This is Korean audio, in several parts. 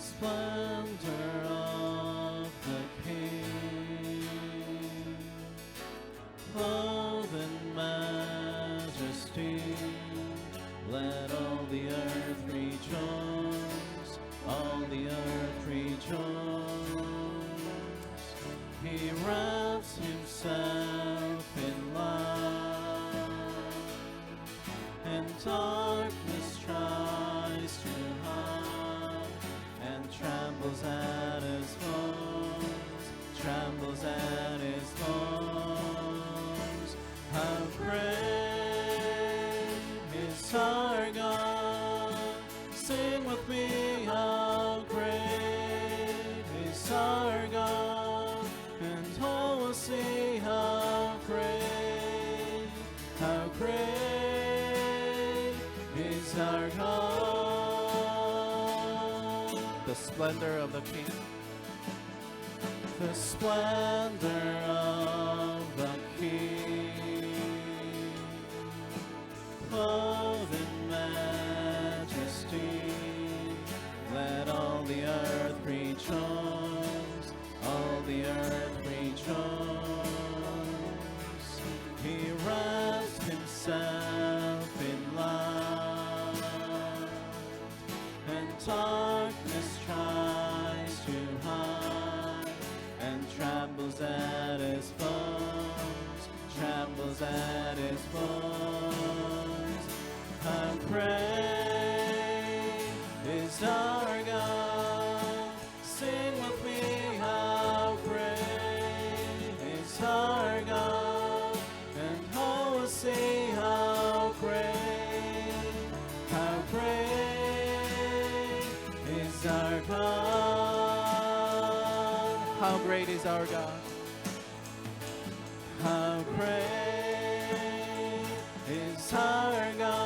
splendor of the King, clothed in majesty. Let all the earth rejoice, all the earth rejoice. He wraps himself in light, and darkness trembles at trembles splendor of the King. The splendor of the King. Clothed in majesty. Let all the earth rejoice, all the earth rejoice. Great is our God? How great is our God?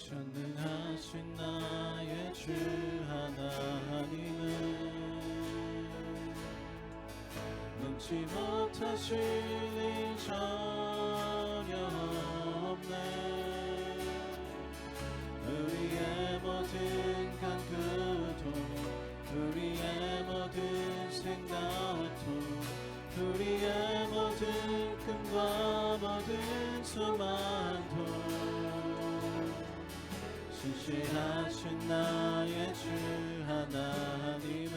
전능하신 나의 주 하나님은 눈치 못하실 일 전혀 없네. 우리의 모든 간구도 우리 신실하신 나의 주 하나님은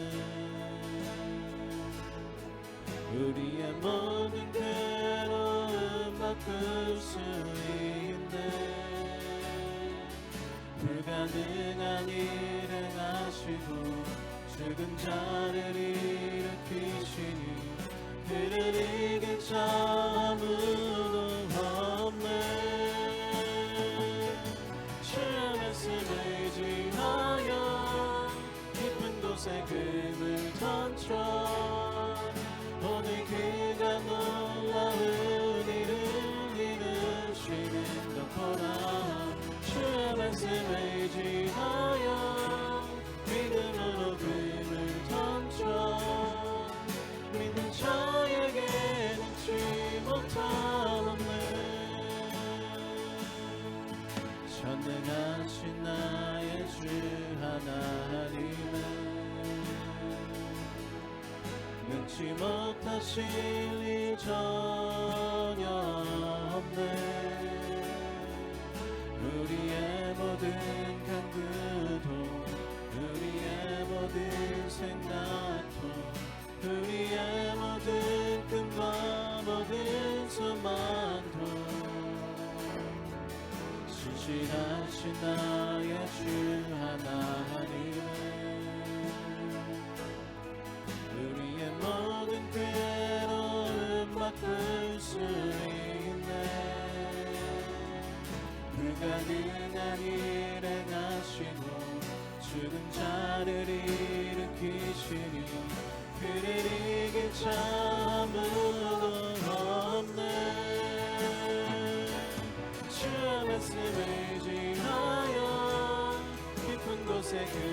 우리의 모든 괴로움 바꿀 수 있네. 불가능한 일을 하시고 죽은 자를 일으키시니 그를 이길 자 깊은 곳에 금을 던져 오늘 그가 놀라운 일을 이루시는 것 보라 주의 말씀을 지하여 믿음으로 금을 던져 믿는 자에게 능치 못함 없네 전능하신 나의 주 하나님 은 눈치 못하실 일전 나는 하늘에 가시고 죽은 자를 일으키시니 그를 이길 자 아무도 없네 주의 말씀을 지하여 깊은 곳에 그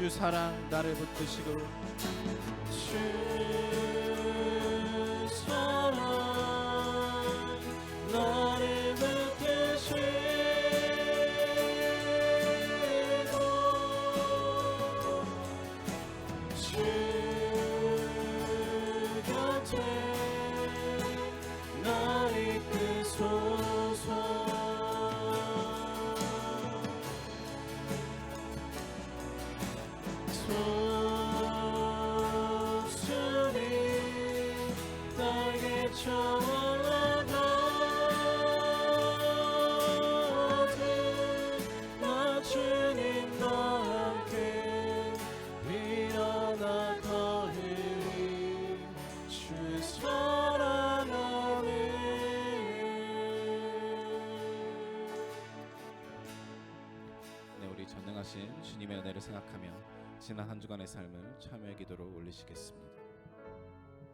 주 사랑 나를 붙드시고. 주 전능하신 주님의 은혜를 생각하며 지난 한 주간의 삶을 참여의 기도로 올리시겠습니다.